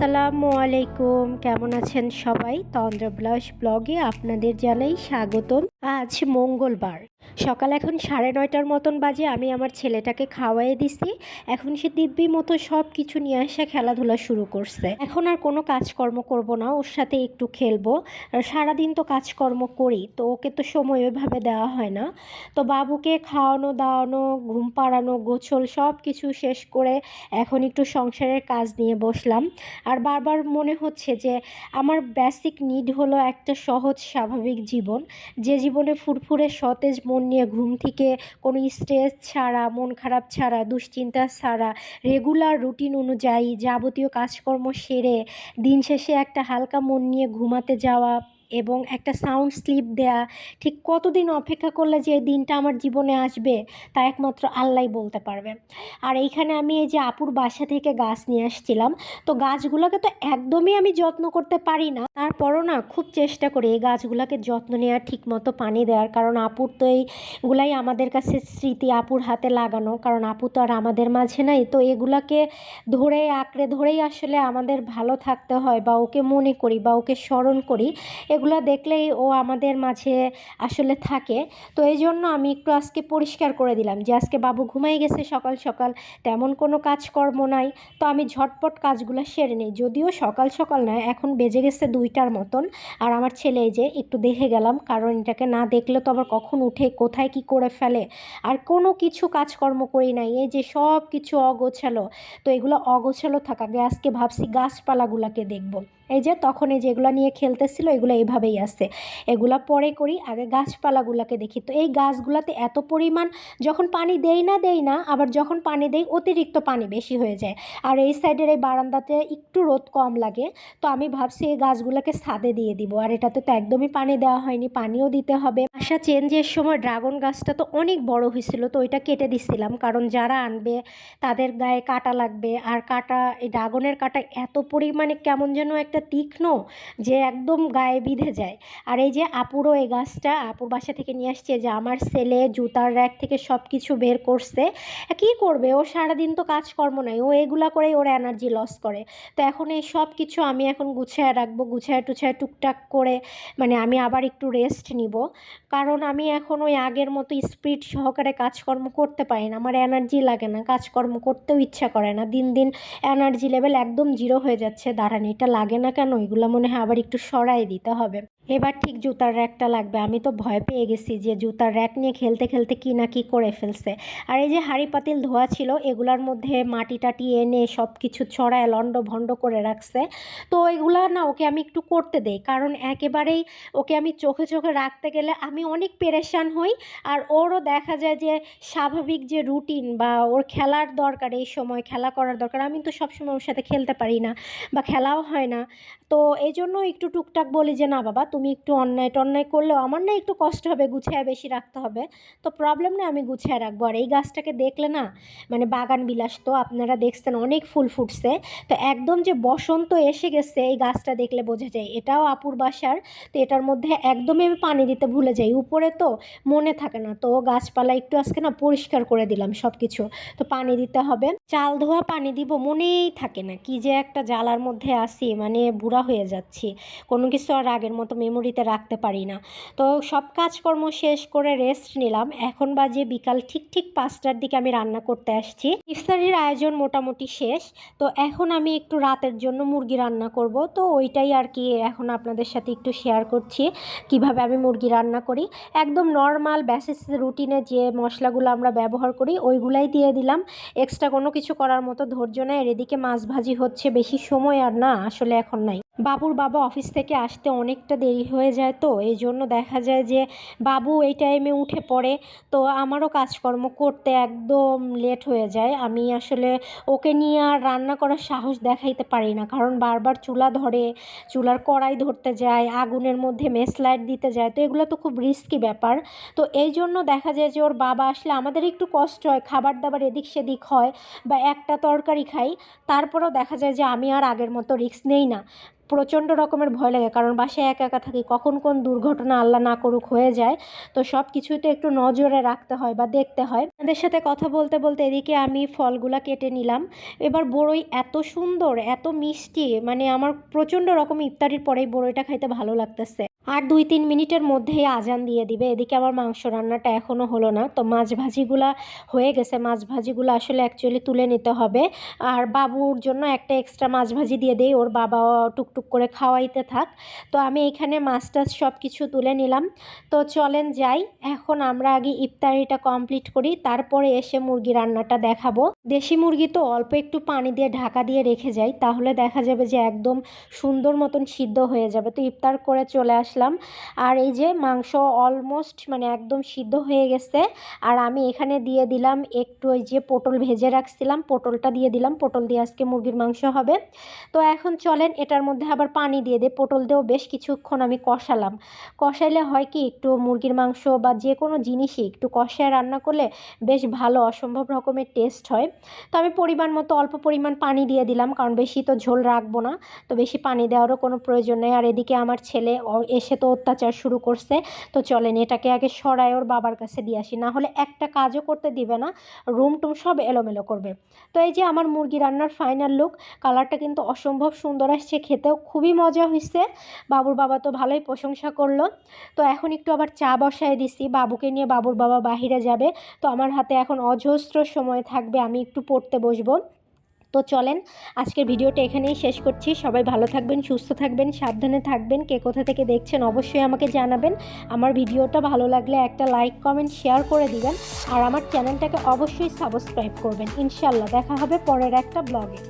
আসসালামু আলাইকুম। কেমন আছেন সবাই? তন্দ্র ব্লাস ব্লগে আপনাদের জানাই স্বাগতম। আজ মঙ্গলবার। সকাল এখন সাড়ে নয়টার মতন বাজে, আমি আমার ছেলেটাকে খাওয়াই দিছি। এখন সে দিব্যি মতো সব কিছু নিয়ে আসা খেলাধুলা শুরু করছে। এখন আর কোনো কাজকর্ম করব না, ওর সাথে একটু খেলব। সারাদিন তো কাজকর্ম করি, তো ওকে তো সময় ওইভাবে দেওয়া হয় না। তো বাবুকে খাওয়ানো, দাওয়ানো, ঘুম পাড়ানো, গোছল সব কিছু শেষ করে এখন একটু সংসারের কাজ নিয়ে বসলাম। আর বারবার মনে হচ্ছে যে আমার বেসিক নিড হলো একটা সহজ, স্বাভাবিক জীবন। যে জীবনে ফুরফুরে, সতেজ মন নিয়ে ঘুম থেকে কোনো স্ট্রেস ছাড়া, মন খারাপ ছাড়া, দুশ্চিন্তা ছাড়া রেগুলার রুটিন অনুযায়ী যাবতীয় কাজকর্ম সেরে দিন শেষে একটা হালকা মন নিয়ে ঘুমাতে যাওয়া এবং একটা সাউন্ড স্লিপ দেয়া, ঠিক কতদিন অপেক্ষা করলে যে এই দিনটা আমার জীবনে আসবে, তা একমাত্র আল্লাহই বলতে পারবে। আর এইখানে আমি এই যে আপুর বাসা থেকে গাছ নিয়ে আসছিলাম, তো গাছগুলোকে তো একদমই আমি যত্ন করতে পারি না। তারপরও না খুব চেষ্টা করি এই গাছগুলোকে যত্ন নেওয়ার ঠিক মতো পানি দেওয়ার, কারণ আপুর তো এইগুলাই আমাদের কাছে স্মৃতি আপুর হাতে লাগানো, কারণ আপু তো আর আমাদের মাঝে নাই, তো এগুলাকে ধরে আঁকড়ে ধরেই আসলে আমাদের ভালো থাকতে হয়, বা ওকে মনে করি, বা ওকে স্মরণ করি এগুলো দেখলেই ও আমাদের মাঝে আসলে থাকে। তো এই জন্য আমি একটু আজকে পরিষ্কার করে দিলাম যে, আজকে বাবু ঘুমাই গেছে সকাল সকাল, তেমন কোনো কাজকর্ম নাই। তো আমি ঝটপট কাজগুলো সেরে নিই। যদিও সকাল সকাল নয়, এখন বেজে গেছে দুইটার মতন। আর আমার ছেলে যে একটু দেখে গেলাম, কারণ এটাকে না দেখলে তো আবার কখন উঠে, কোথায় কি করে ফেলে। আর কোনো কিছু কাজকর্ম করি নাই, এই যে সব কিছু অগোছালো। তো এগুলো অগোছালো থাকা আজকে ভাবছি গাছপালাগুলোকে দেখব। এই যে তখন এই যেগুলো নিয়ে খেলতেছিল, এগুলো এইভাবেই আছে। এগুলো পরে করি, আগে গাছপালাগুলোকে দেখি। তো এই গাছগুলোতে এত পরিমাণ যখন পানি দেই না দেই না, আবার যখন পানি দেই, অতিরিক্ত পানি বেশি হয়ে যায়। আর এই সাইডের এই বারান্দাতে একটু রোদ কম লাগে, তো আমি ভাবছি এই গাছগুলোকে ছাদে দিয়ে দিব। আর এটাতে তো একদমই পানি দেওয়া হয়নি, পানিও দিতে হবে। আশা চেঞ্জের সময় ড্রাগন গাছটা তো অনেক বড় হয়েছিল, তো ওইটা কেটে দিছিলাম। কারণ যারা আনবে, তাদের গায়ে কাটা লাগবে। আর কাটা, এই ড্রাগনের কাটা এত পরিমাণে কেমন যেন একটা তীক্ষ্ণ যে একদম গায়ে বিঁধে যায়। আর এই যে আপুরও এই গাছটা আপুর বাসা থেকে নিয়ে আসছে যে আমার ছেলে জুতার র্যাক থেকে সব কিছু বের করছে। কী করবে? ও সারাদিন তো কাজকর্ম নাই, ও এগুলা করেই ওর এনার্জি লস করে। তো এখন এই সব কিছু আমি এখন গুছায় রাখব, গুছায় টুছায় টুকটাক করে মানে আমি আবার একটু রেস্ট নিব। কারণ আমি এখন ওই আগের মতো স্পিড সহকারে কাজকর্ম করতে পারি না, আমার এনার্জি লাগে না, কাজকর্ম করতেও ইচ্ছা করে না। দিন দিন এনার্জি লেভেল একদম জিরো হয়ে যাচ্ছে, দাঁড়ান, এটা লাগে না কেন? এগুলো মনে হয় আবার একটু সরাই দিতে হবে। এবার ঠিক জুতার র্যাকটা লাগবে। আমি তো ভয় পেয়ে গেছি যে জুতার র্যাক নিয়ে খেলতে খেলতে কি না কি করে ফেলছে। আর এই যে হাঁড়ি পাতিল ধোয়া ছিল, এগুলার মধ্যে মাটি টাটি এনে সব কিছু ছড়ায় লন্ড ভন্ড করে রাখছে। তো এগুলা না ওকে আমি একটু করতে দেই, কারণ একেবারেই ওকে আমি চোখে চোখে রাখতে গেলে আমি অনেক পেরেশান হই। আর ওরও দেখা যায় যে স্বাভাবিক যে রুটিন বা ওর খেলার দরকার, এই সময় খেলা করার দরকার, আমি তো সবসময় ওর সাথে খেলতে পারি না বা খেলাও হয় না। তো এই জন্য একটু টুকটাক বলি যে, না বাবা তুমি একটু অন্যায় টন্যায় করলেও আমার না একটু কষ্ট হবে, গুছিয়ে বেশি রাখতে হবে। তো প্রবলেম না আমি গুছিয়ে রাখব। আর এই গাছটাকে দেখলে না মানে বাগান বিলাস তো, আপনারা দেখছেন অনেক ফুল ফুটছে। তো একদম যে বসন্ত এসে গেছে, এই গাছটা দেখলে বোঝা যায়। এটাও আপুর বাসার, তো এটার মধ্যে একদমই আমি পানি দিতে ভুলে যাই। উপরে তো মনে থাকে না। তো গাছপালা একটু আজকে না পরিষ্কার করে দিলাম সব কিছু তো পানি দিতে হবে। চাল ধোয়া পানি দিব মনেই থাকে না। কি যে একটা জ্বালার মধ্যে আসি মানে বুড়া হয়ে যাচ্ছি। কোনো কিছু আর আগের মতো মেমোরিতে রাখতে পারি না। তো সব কাজকর্ম শেষ করে রেস্ট নিলাম। এখন বাজে বিকাল, ঠিক ঠিক পাঁচটার দিকে আমি রান্না করতে আসছি। ইফতারির আয়োজন মোটামুটি শেষ। তো এখন আমি একটু রাতের জন্য মুরগি রান্না করব। তো ওইটাই আর কি এখন আপনাদের সাথে একটু শেয়ার করছি, কীভাবে আমি মুরগি রান্না করি। একদম নর্মাল বেসিস রুটিনে যে মশলাগুলো আমরা ব্যবহার করি, ওইগুলাই দিয়ে দিলাম। এক্সট্রা কোনো কিছু করার মতো ধৈর্য আর এদিকে মাছ ভাজি হচ্ছে, বেশি সময় আর না, আসলে এখন নাই। বাবুর বাবা অফিস থেকে আসতে অনেকটা দেরি হয়ে যায় তো, এই জন্য দেখা যায় যে বাবু এই টাইমে উঠে পড়ে। তো আমারও কাজকর্ম করতে একদম লেট হয়ে যায়। আমি আসলে ওকে নিয়ে আর রান্না করার সাহস দেখাইতে পারি না। কারণ বারবার চুলা ধরে, চুলার কড়াই ধরতে যায়, আগুনের মধ্যে মেস লাইট দিতে যায়, তো এগুলো তো খুব রিস্কি ব্যাপার। তো এই জন্য দেখা যায় যে ওর বাবা আসলে আমাদের একটু কষ্ট হয় খাবার দাবার এদিক সেদিক হয় বা একটা তরকারি খাই। তারপরেও দেখা যায় যে আমি আর আগের মতো রিস্ক নেই না। প্রচণ্ড রকমের ভয় লাগে, কারণ বাসায় একা একা থাকি, কখন কোন দুর্ঘটনা আল্লাহ না করুক হয়ে যায়, তো সব কিছুই তো একটু নজরে রাখতে হয় বা দেখতে হয়। তাদের সাথে কথা বলতে বলতে এদিকে আমি ফলগুলা কেটে নিলাম। এবার বড়ই এত সুন্দর, এত মিষ্টি মানে আমার প্রচণ্ড রকম ইফতারির পরেই বড়ইটা খাইতে ভালো লাগতেছে। আর দুই তিন মিনিটের মধ্যেই আজান দিয়ে দিবে। এদিকে আমার মাংস রান্নাটা এখনও হলো না। তো মাছ ভাজিগুলা হয়ে গেছে। মাছ ভাজিগুলো আসলে অ্যাকচুয়ালি তুলে নিতে হবে। আর বাবুর জন্য একটা এক্সট্রা মাছ ভাজি দিয়ে দেই। ওর বাবা টুকটুক করে খাওয়াইতে থাক। তো আমি এখানে মাছ টাছ সব কিছু তুলে নিলাম। তো চলেন যাই। এখন আমরা আগে ইফতারিটা কমপ্লিট করি। তারপরে এসে মুরগি রান্নাটা দেখাবো। দেশি মুরগি তো অল্প একটু পানি দিয়ে ঢাকা দিয়ে রেখে যাই তাহলে দেখা যাবে যে একদম সুন্দর মতন সিদ্ধ হয়ে যাবে। তো ইফতার করে চলে আসলাম। আর এই যে মাংস অলমোস্ট মানে একদম সিদ্ধ হয়ে গেছে। আর আমি এখানে দিয়ে দিলাম একটু ওই যে পটল ভেজে রাখছিলাম, পটলটা দিয়ে দিলাম। পটল দিয়ে আজকে মুরগির মাংস হবে। তো এখন চলেন, এটার মধ্যে আবার পানি দিয়ে দিই। পটল দিয়েও বেশ কিছুক্ষণ আমি কষালাম। কষাইলে হয় কি, একটু মুরগির মাংস বা যে কোনো জিনিসই একটু কষায় রান্না করলে বেশ ভালো, অসম্ভব রকমের টেস্ট হয়। তো আমি পরিমাণ মতো অল্প পরিমাণ পানি দিয়ে দিলাম, কারণ বেশি তো ঝোল রাখব না, তো বেশি পানি দেওয়ারও কোনো প্রয়োজন নেই। আর এদিকে আমার ছেলে এসে তো অত্যাচার শুরু করছে, তো চলেন এটাকে আগে সরাই ওর বাবার কাছে দিয়ে আসি। না হলে একটা কাজও করতে দিবে না, রুম টুম সব এলোমেলো করবে। তো এই যে আমার মুরগি রান্নার ফাইনাল লুক কালারটা কিন্তু অসম্ভব সুন্দর আসছে, খেতেও খুবই মজা হয়েছে বাবুর বাবা তো ভালোই প্রশংসা করল। তো এখন একটু আবার চা বসায় দিছি, বাবুকে নিয়ে বাবুর বাবা বাহিরে যাবে, তো আমার হাতে এখন অজস্র সময় থাকবে, আমি একটু পড়তে বসবো। তো চলেন, আজকের ভিডিওটা এখানেই শেষ করছি। সবাই ভালো থাকবেন, সুস্থ থাকবেন, সাবধানে থাকবেন। কে কোথা থেকে দেখছেন অবশ্যই আমাকে জানাবেন। আমার ভিডিওটা ভালো লাগলে একটা লাইক, কমেন্ট, শেয়ার করে দিবেন। আর আমার চ্যানেলটাকে অবশ্যই সাবস্ক্রাইব করবেন। ইনশাল্লাহ দেখা হবে পরের একটা ব্লগে।